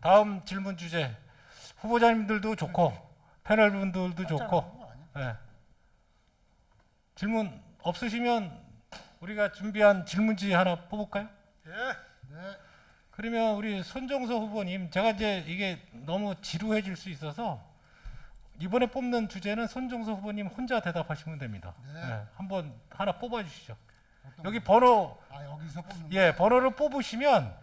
다음 질문 주제 후보자님들도 좋고 패널 분들도 좋고 예. 질문 없으시면 우리가 준비한 질문지 하나 뽑을까요? 예. 네. 그러면 우리 손정서 후보님 제가 이제 이게 너무 지루해질 수 있어서 이번에 뽑는 주제는 손정서 후보님 혼자 대답하시면 됩니다. 네. 예, 한번 하나 뽑아 주시죠. 어떤 여기 거? 번호 아 여기서 뽑는 예 번호를 뽑으시면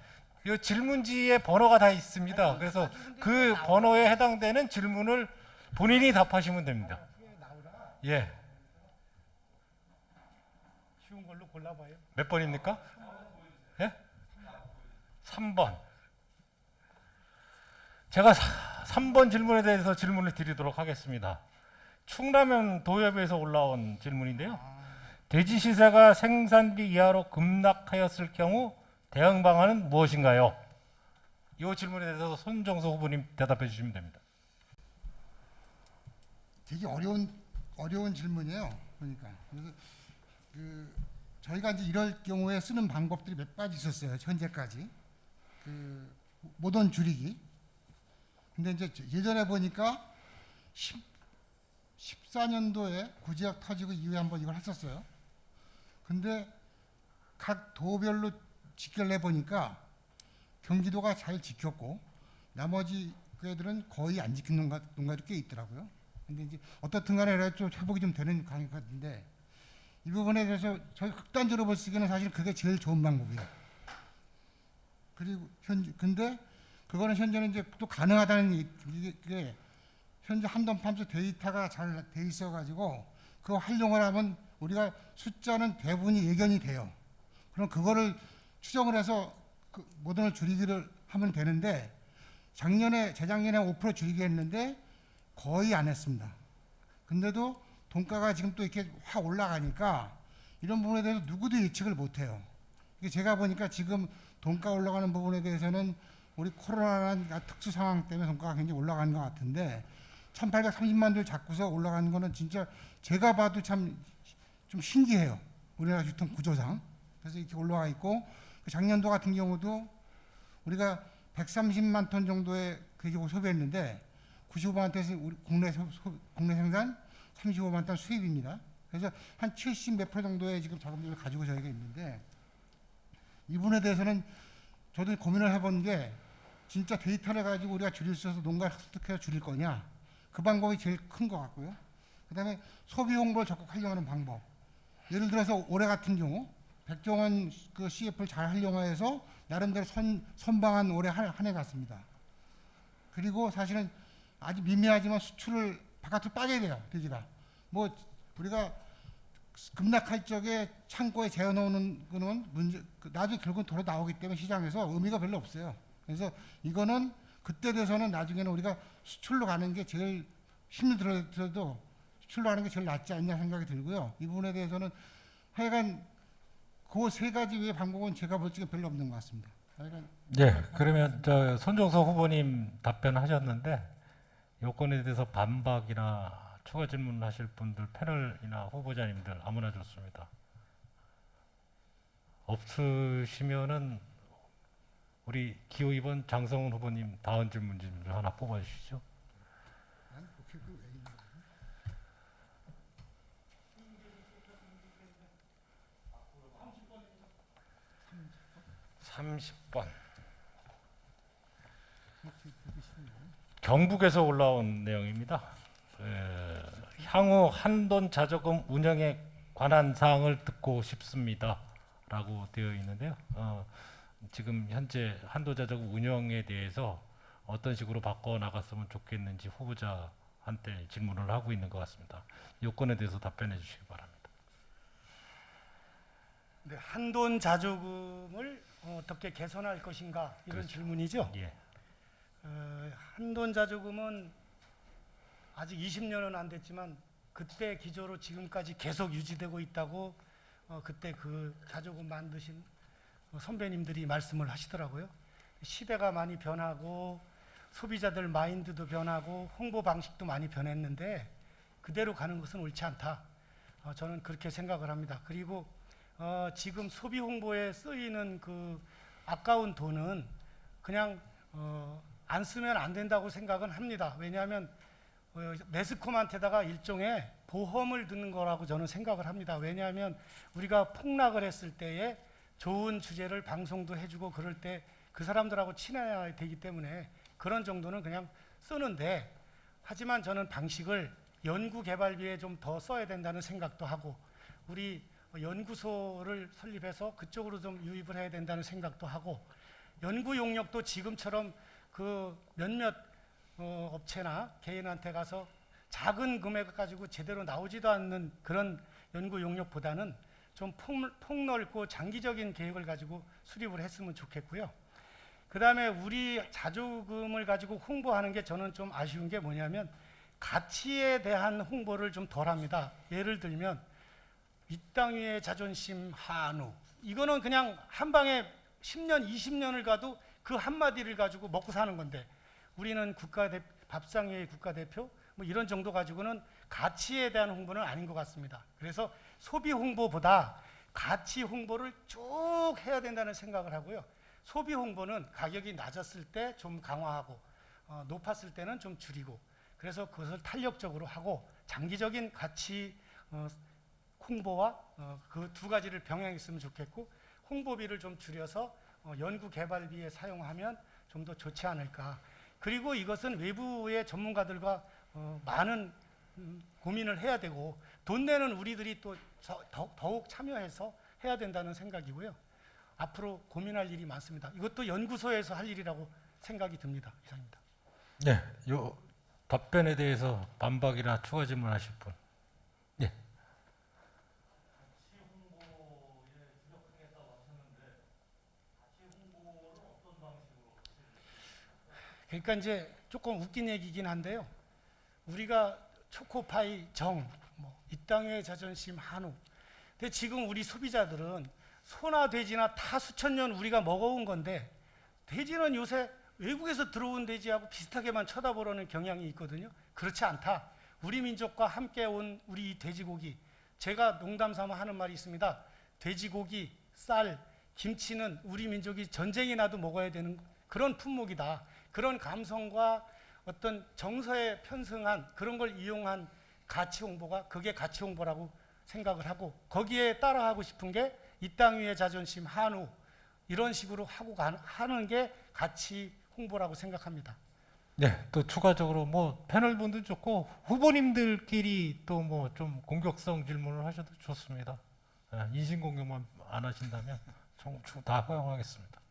이 질문지에 번호가 다 있습니다. 그래서 그 번호에 해당되는 질문을 본인이 답하시면 됩니다. 예. 쉬운 걸로 골라봐요. 몇 번입니까? 예? 3번. 제가 3번 질문에 대해서 질문을 드리도록 하겠습니다. 충라면 도협에서 올라온 질문인데요. 돼지 시세가 생산비 이하로 급락하였을 경우 대응 방안은 무엇인가요? 이 질문에 대해서 손정서 후보님 대답해 주시면 됩니다. 되게 어려운 어려운 질문이에요. 그러니까 그래서 그 저희가 이제 이럴 경우에 쓰는 방법들이 몇 가지 있었어요. 현재까지 그 모던 줄이기. 근데 이제 예전에 보니까 10, 14년도에 구제역 터지고 이후에 한번 이걸 했었어요. 근데 각 도별로 직결 내 보니까 경기도가 잘 지켰고 나머지 그 애들은 거의 안 지킨 농가, 농가도 꽤 있더라고요. 근데 이제 어떻든 간에 좀 회복이 좀 되는 강의 같은데 이 부분에 대해서 저희 극단적으로 볼수 있기는 사실 그게 제일 좋은 방법이에요. 그리고 현 근데 그거는 현재는 이제 또 가능하다는 이- 이게, 현재 한돈 팜스 데이터가 잘 돼 있어 가지고 그거 활용을 하면 우리가 숫자는 대부분이 예견이 돼요. 그럼 그거를 추정을 해서 그 모던을 줄이기를 하면 되는데 작년에 재작년에 5% 줄이게 했는데 거의 안 했습니다. 근데도 돈가가 지금 또 이렇게 확 올라가니까 이런 부분에 대해서 누구도 예측을 못 해요. 이게 제가 보니까 지금 돈가 올라가는 부분에 대해서는 우리 코로나라는 특수 상황 때문에 돈가가 굉장히 올라가는 것 같은데 1830만 들 잡고서 올라가는 거는 진짜 제가 봐도 참 좀 신기해요. 우리나라 유통 구조상. 그래서 이렇게 올라가 있고 그 작년도 같은 경우도 우리가 130만 톤 정도의 그게 소비했는데 95만 톤에서 우리 국내 소, 소- 국내 생산 35만 톤 수입입니다. 그래서 한 70 몇 프로 정도의 지금 자금들을 가지고 저희가 있는데 이 부분에 대해서는 저도 고민을 해본 게 진짜 데이터를 가지고 우리가 줄일 수 있어서 농가를 습득해서 줄일 거냐 그 방법이 제일 큰 것 같고요. 그 다음에 소비 홍보를 적극 활용하는 방법. 예를 들어서 올해 같은 경우 백종원 그 CF를 잘 활용해서 나름대로 선, 선방한 올해 한 해 같습니다. 그리고 사실은 아주 미미하지만 수출을 바깥으로 빠져야 돼요, 돼지가. 뭐 우리가 급락할 적에 창고에 재워놓는 거는 문제, 그 나중에 결국은 돌아 나오기 때문에 시장에서 의미가 별로 없어요. 그래서 이거는 그때 돼서는 나중에는 우리가 수출로 가는 게 제일 힘을 들어- 들어도 수출로 가는 게 제일 낫지 않냐 생각이 들고요. 이 부분에 대해서는 하여간 그 세 가지 외의 방법은 제가 볼 적에 별로 없는 것 같습니다. 네, 그러면 저 손정서 후보님 답변하셨는데 요건에 대해서 반박이나 추가 질문하실 분들 패널이나 후보자님들 아무나 좋습니다. 없으시면은 우리 기호 2번 장성훈 후보님 다음 질문지를 하나 뽑아주시죠. 난 그렇게 그 왜 있나. 30번. 그렇게 그렇게 쉽네요. 경북에서 올라온 내용입니다. 에, 향후 한돈 자조금 운영에 관한 사항을 듣고 싶습니다.라고 되어 있는데요. 어, 지금 현재 한도 자조금 운영에 대해서 어떤 식으로 바꿔 나갔으면 좋겠는지 후보자한테 질문을 하고 있는 것 같습니다. 요건에 대해서 답변해 주시기 바랍니다. 네, 한돈 자조금을 어떻게 개선할 것인가 이런 그렇죠. 질문이죠. 예. 어, 한돈 자조금은 아직 20년은 안 됐지만 그때 기조로 지금까지 계속 유지되고 있다고 어, 그때 그 자조금 만드신 어, 선배님들이 말씀을 하시더라고요. 시대가 많이 변하고 소비자들 마인드도 변하고 홍보 방식도 많이 변했는데 그대로 가는 것은 옳지 않다. 어, 저는 그렇게 생각을 합니다. 그리고 어, 지금 소비 홍보에 쓰이는 그 아까운 돈은 그냥 어, 안 쓰면 안 된다고 생각은 합니다. 왜냐하면 어, 매스컴한테다가 일종의 보험을 듣는 거라고 저는 생각을 합니다. 왜냐하면 우리가 폭락을 했을 때에 좋은 주제를 방송도 해주고 그럴 때 그 사람들하고 친해야 되기 때문에 그런 정도는 그냥 쓰는데 하지만 저는 방식을 연구 개발비에 좀 더 써야 된다는 생각도 하고 우리 연구소를 설립해서 그쪽으로 좀 유입을 해야 된다는 생각도 하고 연구 용역도 지금처럼 그 몇몇 어, 업체나 개인한테 가서 작은 금액 가지고 제대로 나오지도 않는 그런 연구 용역보다는 좀 폭, 폭넓고 장기적인 계획을 가지고 수립을 했으면 좋겠고요. 그 다음에 우리 자조금을 가지고 홍보하는 게 저는 좀 아쉬운 게 뭐냐면 가치에 대한 홍보를 좀 덜 합니다. 예를 들면 이땅 위의 자존심 한우 이거는 그냥 한 방에 10년, 20년을 가도 그 한마디를 가지고 먹고 사는 건데 우리는 국가 대 밥상 위의 국가대표 뭐 이런 정도 가지고는 가치에 대한 홍보는 아닌 것 같습니다. 그래서 소비 홍보보다 가치 홍보를 쭉 해야 된다는 생각을 하고요. 소비 홍보는 가격이 낮았을 때 좀 강화하고 어, 높았을 때는 좀 줄이고 그래서 그것을 탄력적으로 하고 장기적인 가치 어, 홍보와 어, 그두 가지를 병행했으면 좋겠고 홍보비를 좀 줄여서 어, 연구 개발비에 사용하면 좀 더 좋지 않을까. 그리고 이것은 외부의 전문가들과 어, 많은 음, 고민을 해야 되고 돈 내는 우리들이 또 저- 더- 더욱 참여해서 해야 된다는 생각이고요. 앞으로 고민할 일이 많습니다. 이것도 연구소에서 할 일이라고 생각이 듭니다. 이상입니다. 네, 요 답변에 대해서 반박이나 추가 질문하실 분. 네. 그러니까 이제 조금 웃긴 얘기긴 한데요. 우리가 초코파이 정, 뭐, 이 땅의 자존심 한우. 근데 지금 우리 소비자들은 소나 돼지나 다 수천 년 우리가 먹어온 건데 돼지는 요새 외국에서 들어온 돼지하고 비슷하게만 쳐다보려는 경향이 있거든요. 그렇지 않다. 우리 민족과 함께 온 우리 이 돼지고기. 제가 농담 삼아 하는 말이 있습니다. 돼지고기, 쌀, 김치는 우리 민족이 전쟁이 나도 먹어야 되는 그런 품목이다. 그런 감성과 어떤 정서에 편승한 그런 걸 이용한 가치 홍보가 그게 가치 홍보라고 생각을 하고 거기에 따라하고 싶은 게 이 땅 위의 자존심 한우 이런 식으로 하고 가, 하는 게 가치 홍보라고 생각합니다. 네, 또 추가적으로 뭐 패널 분들 좋고 후보님들끼리 또 뭐 좀 공격성 질문을 하셔도 좋습니다. 예, 인신 공격만 안 하신다면 총총 다 허용하겠습니다.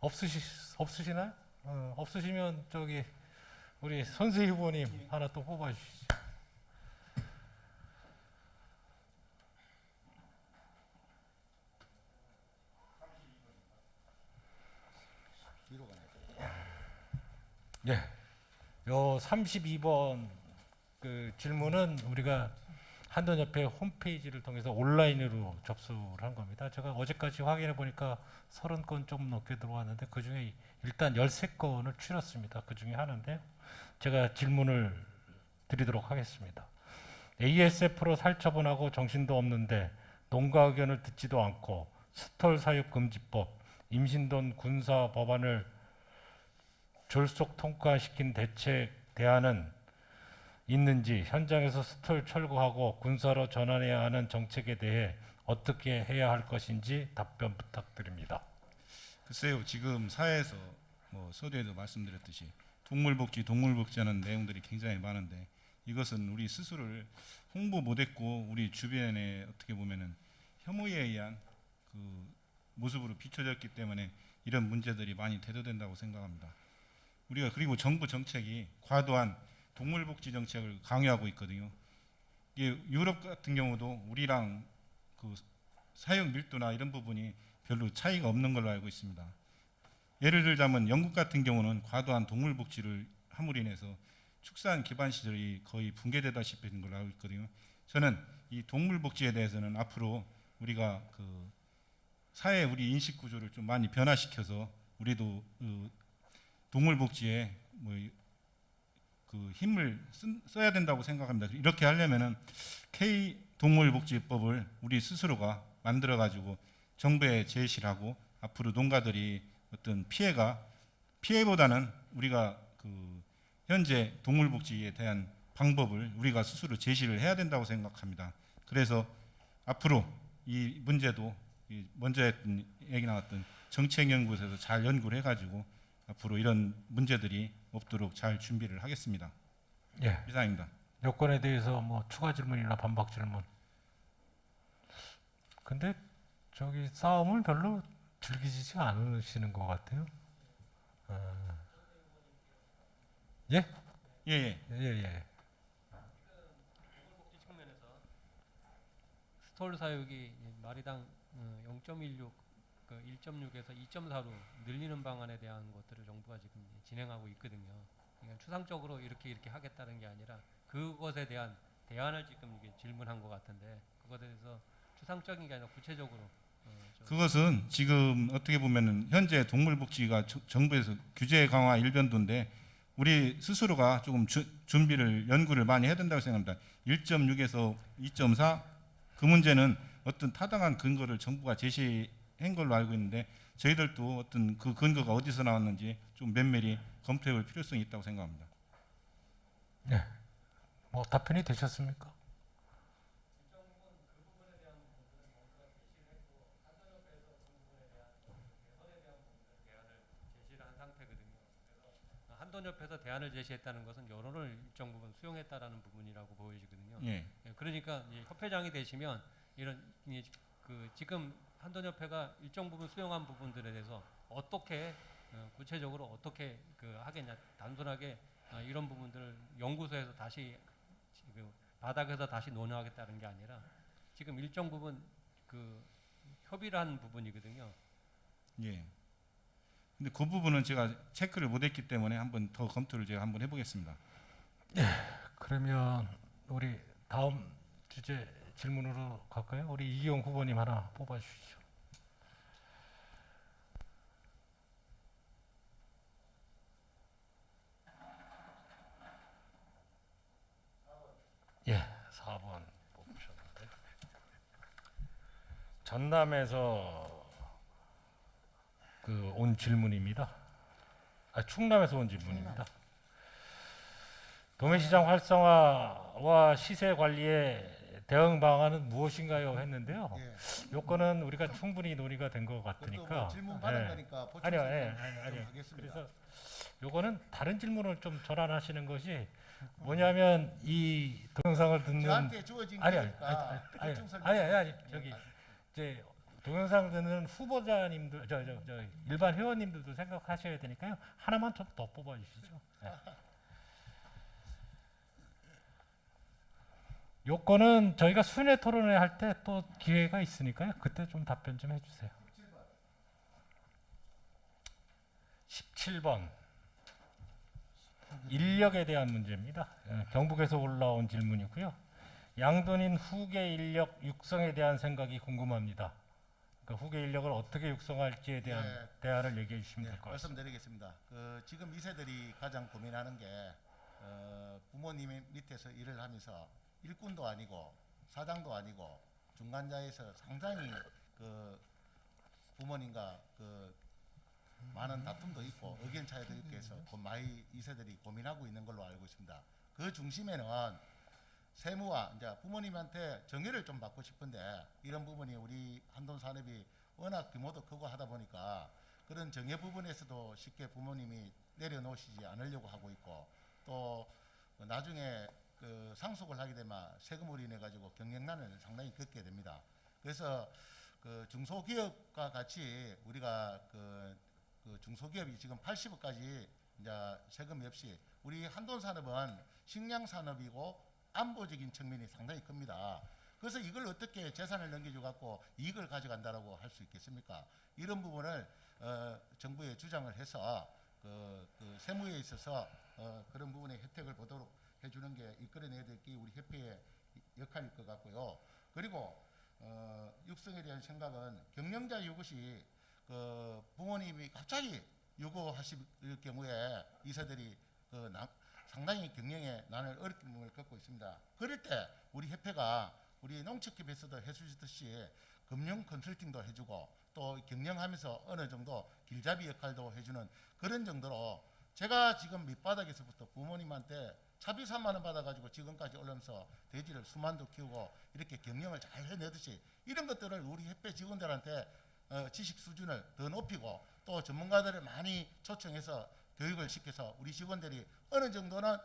없으시 없으시나요? 어, 없으시면 저기 우리 선세 후보님 하나 또 뽑아 주시죠. 뒤로 가네. 예. 요 32번 그 질문은 우리가 한돈협회 홈페이지를 통해서 온라인으로 접수를 한 겁니다. 제가 어제까지 확인해 보니까 30건 좀 넘게 들어왔는데 그 중에 일단 13건을 추렸습니다. 그 중에 하나인데 제가 질문을 드리도록 하겠습니다. ASF로 살처분하고 정신도 없는데 농가 의견을 듣지도 않고 스톨 사육 금지법, 임신돈 군사 법안을 졸속 통과시킨 대책 대안은 있는지 현장에서 스톨 철거하고 군사로 전환해야 하는 정책에 대해 어떻게 해야 할 것인지 답변 부탁드립니다. 글쎄요, 지금 사회에서 뭐 서두에도 말씀드렸듯이 동물복지, 동물복지하는 내용들이 굉장히 많은데 이것은 우리 스스로를 홍보 못했고 우리 주변에 어떻게 보면은 혐오에 의한 그 모습으로 비춰졌기 때문에 이런 문제들이 많이 대두된다고 생각합니다. 우리가 그리고 정부 정책이 과도한 동물복지 정책을 강요하고 있거든요. 이게 유럽 같은 경우도 우리랑 그 사육 밀도나 이런 부분이 별로 차이가 없는 걸로 알고 있습니다. 예를 들자면 영국 같은 경우는 과도한 동물 복지를 함으로 인해서 축산 기반 시설이 거의 붕괴되다시피 된 걸로 알고 있거든요. 저는 이 동물 복지에 대해서는 앞으로 우리가 그 사회 우리 인식 구조를 좀 많이 변화시켜서 우리도 그 동물 복지에 뭐 그 힘을 쓴- 써야 된다고 생각합니다. 이렇게 하려면은 K 동물복지법을 우리 스스로가 만들어 가지고 정부에 제시를 하고 앞으로 농가들이 어떤 피해가 피해보다는 우리가 그 현재 동물복지에 대한 방법을 우리가 스스로 제시를 해야 된다고 생각합니다. 그래서 앞으로 이 문제도 이 먼저 얘기 나왔던 정책연구소에서 잘 연구를 해가지고 앞으로 이런 문제들이 없도록 잘 준비를 하겠습니다. 예. 이상입니다. 여건에 대해서 뭐 추가 질문이나 반박 질문. 근데 저기 싸움을 별로 즐기지 않으시는 것 같아요. 어. 예? 예, 예. 예, 예. 복지 측면에서 스톨 사육이 마리당 어, 0.16, 그 1.6에서 2.4로 늘리는 방안에 대한 것들을 정부가 지금 진행하고 있거든요. 그러니까 추상적으로 이렇게 이렇게 하겠다는 게 아니라 그것에 대한 대안을 지금 이게 질문한 것 같은데 그것에 대해서 추상적인 게 아니라 구체적으로 어, 좀 그것은 지금 어떻게 보면은 현재 동물복지가 저- 정부에서 규제 강화 일변도인데 우리 스스로가 조금 주- 준비를 연구를 많이 해야 된다고 생각합니다. 1.6에서 2.4 그 문제는 어떤 타당한 근거를 정부가 제시 한 걸로 알고 있는데 저희들도 어떤 그 근거가 어디서 나왔는지 좀 면밀히 검토해 볼 필요성이 있다고 생각합니다. 뭐 답변이 되셨습니까? 한 한돈협회에서 대안을 제시했다는 것은 여론을 일정 부분 수용했다라는 부분이라고 보여지거든요. 예. 예, 그러니까 협회장이 되시면 이런 이, 그 지금 한돈협회가 일정 부분 수용한 부분들에 대해서 어떻게 어, 구체적으로 어떻게 그 하겠냐 단순하게 어, 이런 부분들을 연구소에서 다시 지금 바닥에서 다시 논의하겠다는 게 아니라 지금 일정 부분 그 협의를 한 부분이거든요. 예. 근데 그 부분은 제가 체크를 못했기 때문에 한번 더 검토를 제가 한번 해보겠습니다. 그러면 우리 다음 주제 질문으로 갈까요? 우리 이기용 후보님 하나 뽑아 주시죠. 예, 4번 뽑으셨는데 전남에서 그 온 질문입니다. 아, 충남에서 온 질문입니다. 도매시장 활성화와 시세 관리의 대응 방안은 무엇인가요? 했는데요. 예. 요거는 우리가 충분히 논의가 된 것 같으니까. 뭐 질문 받은 예. 거니까 아니요, 예, 아니, 아니요. 하겠습니다. 그래서 요거는 다른 질문을 좀 전환하시는 것이 뭐냐면 이 동영상을 듣는 아니 아니 아니 아니 아니 아니, 아니 저기 이제 동영상 듣는 후보자님들 저 저 저 일반 회원님들도 생각하셔야 되니까요 하나만 좀 더 뽑아 주시죠. 네. 요거는 저희가 순회 토론회 할 때 또 기회가 있으니까요 그때 좀 답변 좀 해주세요. 17번 인력에 대한 문제입니다. 예, 경북에서 올라온 질문이고요. 양돈인 후계 인력 육성에 대한 생각이 궁금합니다. 그러니까 후계 인력을 어떻게 육성할지에 대한 예. 대안을 얘기해 주시면 네, 될것 같습니다. 말씀드리겠습니다. 그 지금 2세들이 가장 고민하는 게 어, 부모님 밑에서 일을 하면서 일꾼도 아니고 사장도 아니고 중간자에서 상당히 그 부모님과 그 많은 다툼도 있고 의견 차이도 있고 해서 그 많이 2세들이 고민하고 있는 걸로 알고 있습니다. 그 중심에는 세무와 이제 부모님한테 정의를 좀 받고 싶은데 이런 부분이 우리 한돈 산업이 워낙 규모도 크고 하다 보니까 그런 정의 부분에서도 쉽게 부모님이 내려놓으시지 않으려고 하고 있고 또 나중에 그 상속을 하게 되면 세금으로 인해 가지고 경영난을 상당히 겪게 됩니다. 그래서 그 중소기업과 같이 우리가 그, 그 중소기업이 지금 80억까지 이제 세금이 없이 우리 한돈 산업은 식량 산업이고 안보적인 측면이 상당히 큽니다. 그래서 이걸 어떻게 재산을 넘겨줘 갖고 이익을 가져간다라고 할 수 있겠습니까? 이런 부분을 어, 정부에 주장을 해서 그, 그 세무에 있어서 어, 그런 부분의 혜택을 보도록 해주는 게 이끌어내야 될 게 우리 협회의 역할일 것 같고요. 그리고 어, 육성에 대한 생각은 경영자 요구시 그 부모님이 갑자기 요구하실 경우에 이사들이 그 나- 상당히 경영에 나는 어려움을 겪고 있습니다. 그럴 때 우리 협회가 우리 농축협에서도 해주듯이 금융 컨설팅도 해주고 또 경영하면서 어느 정도 길잡이 역할도 해주는 그런 정도로 제가 지금 밑바닥에서부터 부모님한테 차비 3만 원 받아가지고 지금까지 올라면서 돼지를 수만도 키우고 이렇게 경영을 잘 해내듯이 이런 것들을 우리 협회 직원들한테 어, 지식 수준을 더 높이고 또 전문가들을 많이 초청해서 교육을 시켜서 우리 직원들이 어느 정도는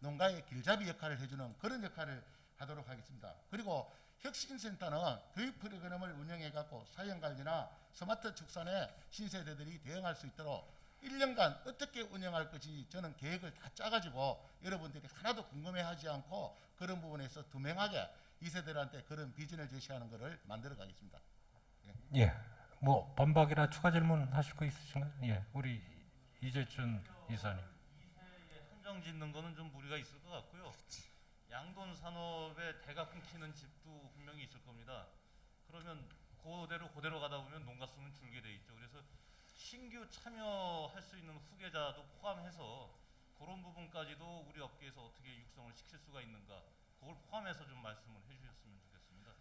농가의 길잡이 역할을 해주는 그런 역할을 하도록 하겠습니다. 그리고 혁신센터는 교육 프로그램을 운영해 갖고 사형 관리나 스마트 축산에 신세대들이 대응할 수 있도록 1년간 어떻게 운영할 것이 저는 계획을 다 짜가지고 여러분들이 하나도 궁금해하지 않고 그런 부분에서 투명하게 이세들한테 그런 비전을 제시하는 것을 만들어 가겠습니다. 예. 뭐 반박이나 추가 질문 하실 거 있으신가요? 예. 우리 이재춘 이사님. 한정 짓는 거는 좀 무리가 있을 것 같고요. 양돈 산업에 대가 끊기는 집도 분명히 있을 겁니다. 그러면 그대로 그대로 가다 보면 농가 수는 줄게 돼 있죠. 그래서 신규 참여할 수 있는 후계자도 포함해서 그런 부분까지도 우리 업계에서 어떻게 육성을 시킬 수가 있는가 그걸 포함해서 좀 말씀을 해주셨으면 좋겠습니다.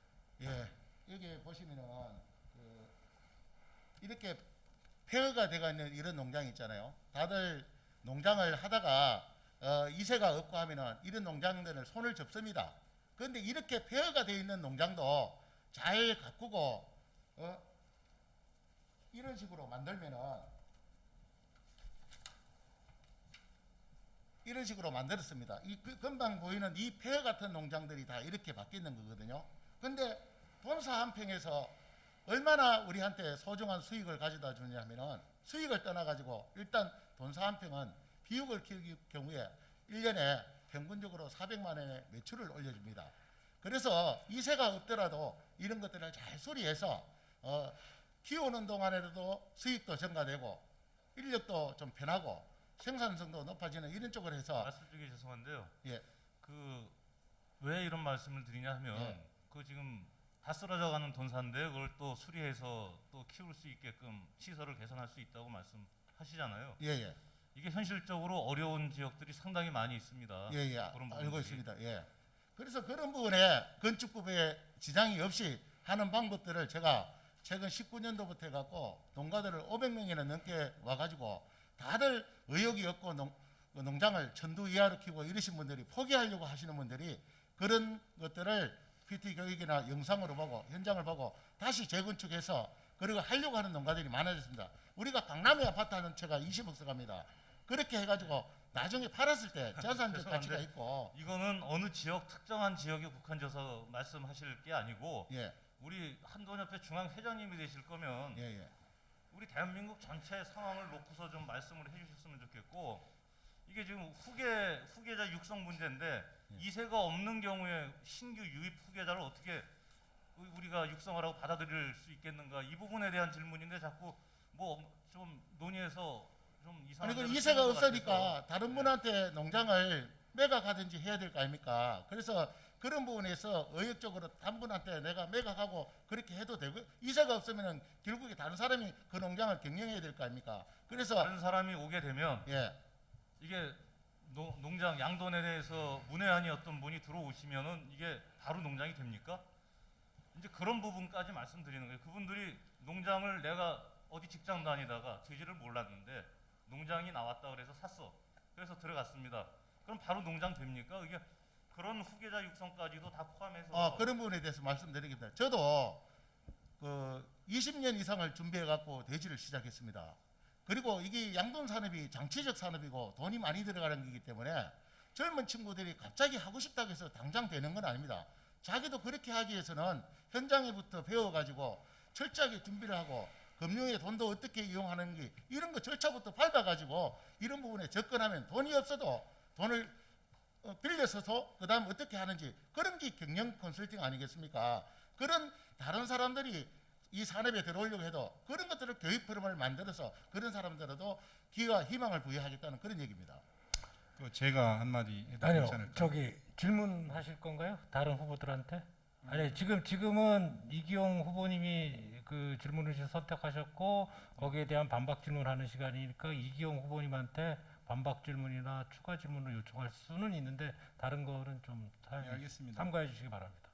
예, 여기 보시면은 그 이렇게 폐허가 돼가 있는 이런 농장 있잖아요. 다들 농장을 하다가 어, 이세가 없고 하면은 이런 농장들을 손을 접습니다. 그런데 이렇게 폐허가 돼 있는 농장도 잘 가꾸고 어, 식으로 만들면은 이런 식으로 만들었습니다. 이 그- 금방 보이는 이 폐허 같은 농장들이 다 이렇게 바뀌는 거거든요. 근데 본사 한 평에서 얼마나 우리한테 소중한 수익을 가져다 주냐면은 수익을 떠나가지고 일단 돈사 한 평은 비육을 키우기 경우에 1년에 평균적으로 400만 원의 매출을 올려줍니다. 그래서 이세가 없더라도 이런 것들을 잘 수리해서 어, 키우는 동안에도 수익도 증가되고 인력도 좀 편하고 생산성도 높아지는 이런 쪽으로 해서 말씀 중에 죄송한데요. 예. 그 왜 이런 말씀을 드리냐 하면 예. 그 지금 다 쓰러져 가는 돈사인데 그걸 또 수리해서 또 키울 수 있게끔 시설을 개선할 수 있다고 말씀하시잖아요. 예, 예. 이게 현실적으로 어려운 지역들이 상당히 많이 있습니다. 예, 예. 그런 알고 부분들이. 있습니다. 예. 그래서 그런 부분에 건축법에 지장이 없이 하는 방법들을 제가 최근 19년도부터 해갖고 농가들을 500명이나 넘게 와가지고 다들 의욕이 없고 농, 그 농장을 천두 이하로 키우고 이러신 분들이 포기하려고 하시는 분들이 그런 것들을 PT 교육이나 영상으로 보고 현장을 보고 다시 재건축해서 그리고 하려고 하는 농가들이 많아졌습니다. 우리가 강남의 아파트 한 채가 20억 써갑니다. 그렇게 해가지고 나중에 팔았을 때 죄송한데 가치가 있고 이거는 어느 지역 특정한 지역에 국한져서 말씀하실 게 아니고 예, 우리 한돈협회 중앙 회장님이 되실 거면 예, 예. 우리 대한민국 전체 상황을 놓고서 좀 말씀을 해주셨으면 좋겠고 이게 지금 후계 후계자 육성 문제인데 예. 이세가 없는 경우에 신규 유입 후계자를 어떻게 우- 우리가 육성하라고 받아들일 수 있겠는가 이 부분에 대한 질문인데 자꾸 뭐 좀 논의해서 좀 이상한 아니 그 이세가 없으니까 다른 분한테 농장을 매각하든지 해야 될 거 아닙니까? 그래서 그런 부분에서 의욕적으로 한 분한테 내가 매각하고 그렇게 해도 되고 이세가 없으면은 결국에 다른 사람이 그 농장을 경영해야 될 거 아닙니까? 그래서 다른 사람이 오게 되면 예, 이게 노- 농장 양돈에 대해서 문외한이었던 분이 들어오시면은 이게 바로 농장이 됩니까? 이제 그런 부분까지 말씀드리는 거예요. 그분들이 농장을 내가 어디 직장 다니다가 돼지를 몰랐는데 농장이 나왔다 그래서 샀어. 그래서 들어갔습니다. 그럼 바로 농장 됩니까? 이게 그런 후계자 육성까지도 다 포함해서 어, 그런 부분에 대해서 말씀드리겠습니다. 저도 그 20년 이상을 준비해 갖고 돼지를 시작했습니다. 그리고 이게 양돈 산업이 장치적 산업이고 돈이 많이 들어가는 거기 때문에 젊은 친구들이 갑자기 하고 싶다고 해서 당장 되는 건 아닙니다. 자기도 그렇게 하기 위해서는 현장에부터 배워가지고 철저하게 준비를 하고 금융의 돈도 어떻게 이용하는지 이런 거 절차부터 밟아가지고 이런 부분에 접근하면 돈이 없어도 돈을 어, 빌려서서 그 다음 어떻게 하는지 그런 게 경영 컨설팅 아니겠습니까? 그런 다른 사람들이 이 산업에 들어오려고 해도 그런 것들을 교육 프로그램을 만들어서 그런 사람들에도 기회와 희망을 부여하겠다는 그런 얘기입니다. 그 제가 한마디 해도 아니요. 괜찮을까요? 저기 질문하실 건가요? 다른 후보들한테? 아니 지금 지금은 이기용 후보님이 그 질문을 선택하셨고 거기에 대한 반박 질문하는 시간이니까 이기용 후보님한테 반박 질문이나 추가 질문을 요청할 수는 있는데 다른 거는 좀 사- 예, 알겠습니다. 삼가해 주시기 바랍니다.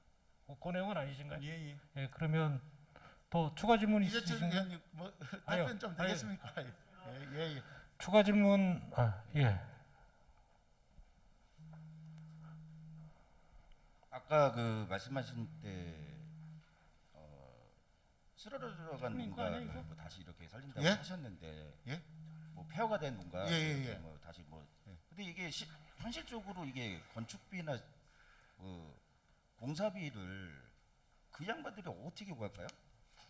어, 그 내용은 아니신가요? 예, 예. 예, 그러면 더 추가 질문 있으신가요? 의원님 뭐 답변 좀 아유. 되겠습니까? 예, 예, 예. 추가 질문 아, 예. 아까 그 말씀하신 때 어, 쓰러져 들어간 이거? 뭐 다시 이렇게 살린다고 예? 하셨는데 예? 뭐 폐허가 된 농가 예, 예, 예. 뭐 다시 뭐 예. 근데 이게 시, 현실적으로 이게 건축비나 그 공사비를 그 양반들이 어떻게 구할까요?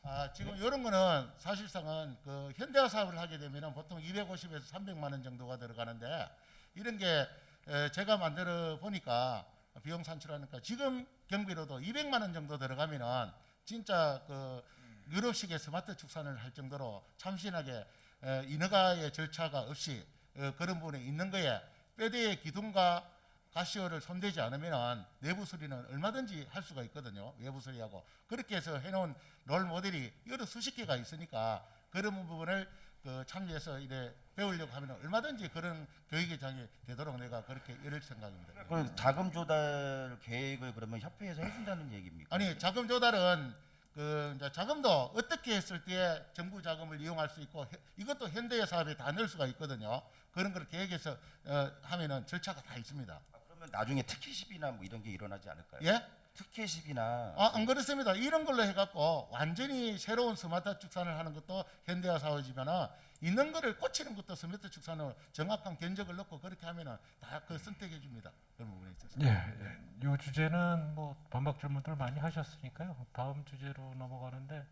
아, 지금 이런 거는 사실상은 그 현대화 사업을 하게 되면 보통 250에서 300만 원 정도가 들어가는데 이런 게 에, 제가 만들어 보니까 비용 산출하니까 지금 경비로도 200만 원 정도 들어가면은 진짜 그 유럽식의 스마트 축산을 할 정도로 참신하게 에, 인허가의 절차가 없이 어, 그런 부분에 있는 거에 뼈대의 기둥과 가시오를 손대지 않으면 내부 수리는 얼마든지 할 수가 있거든요. 외부 수리하고 그렇게 해서 해놓은 롤 모델이 여러 수십 개가 있으니까 그런 부분을 그 참여해서 이래 배우려고 하면 얼마든지 그런 교육의 장이 되도록 내가 그렇게 이럴 생각입니다. 그 자금 조달 계획을 그러면 협회에서 해준다는 얘기입니까? 아니 자금 조달은 그 자금도 어떻게 했을 때 정부 자금을 이용할 수 있고 해- 이것도 현대의 사업에 다 넣을 수가 있거든요. 그런 걸 계획해서 어, 하면은 절차가 다 있습니다. 아, 그러면 나중에 특혜십이나 뭐 이런 게 일어나지 않을까요? 예? 특혜십이나 아, 안 그렇습니다. 이런 걸로 해갖고 완전히 새로운 스마트 축산을 하는 것도 현대화 사업이잖아. 있는 거를 꽂히는 것도 스마트 축산으로 정확한 견적을 넣고 그렇게 하면은 다 그 선택해 줍니다. 그런 부분에 있어서. 예, 예. 요 주제는 뭐 반박 질문들 많이 하셨으니까요. 다음 주제로 넘어가는데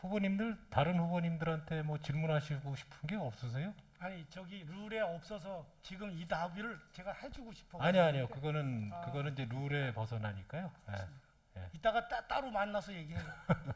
후보님들 다른 후보님들한테 뭐 질문하시고 싶은 게 없으세요? 아니 저기 룰에 없어서 지금 이 답을 제가 해주고 싶어. 아니 아니요. 그거는 아. 그거는 이제 룰에 벗어나니까요. 예. 이따가 따, 따로 만나서 얘기해요.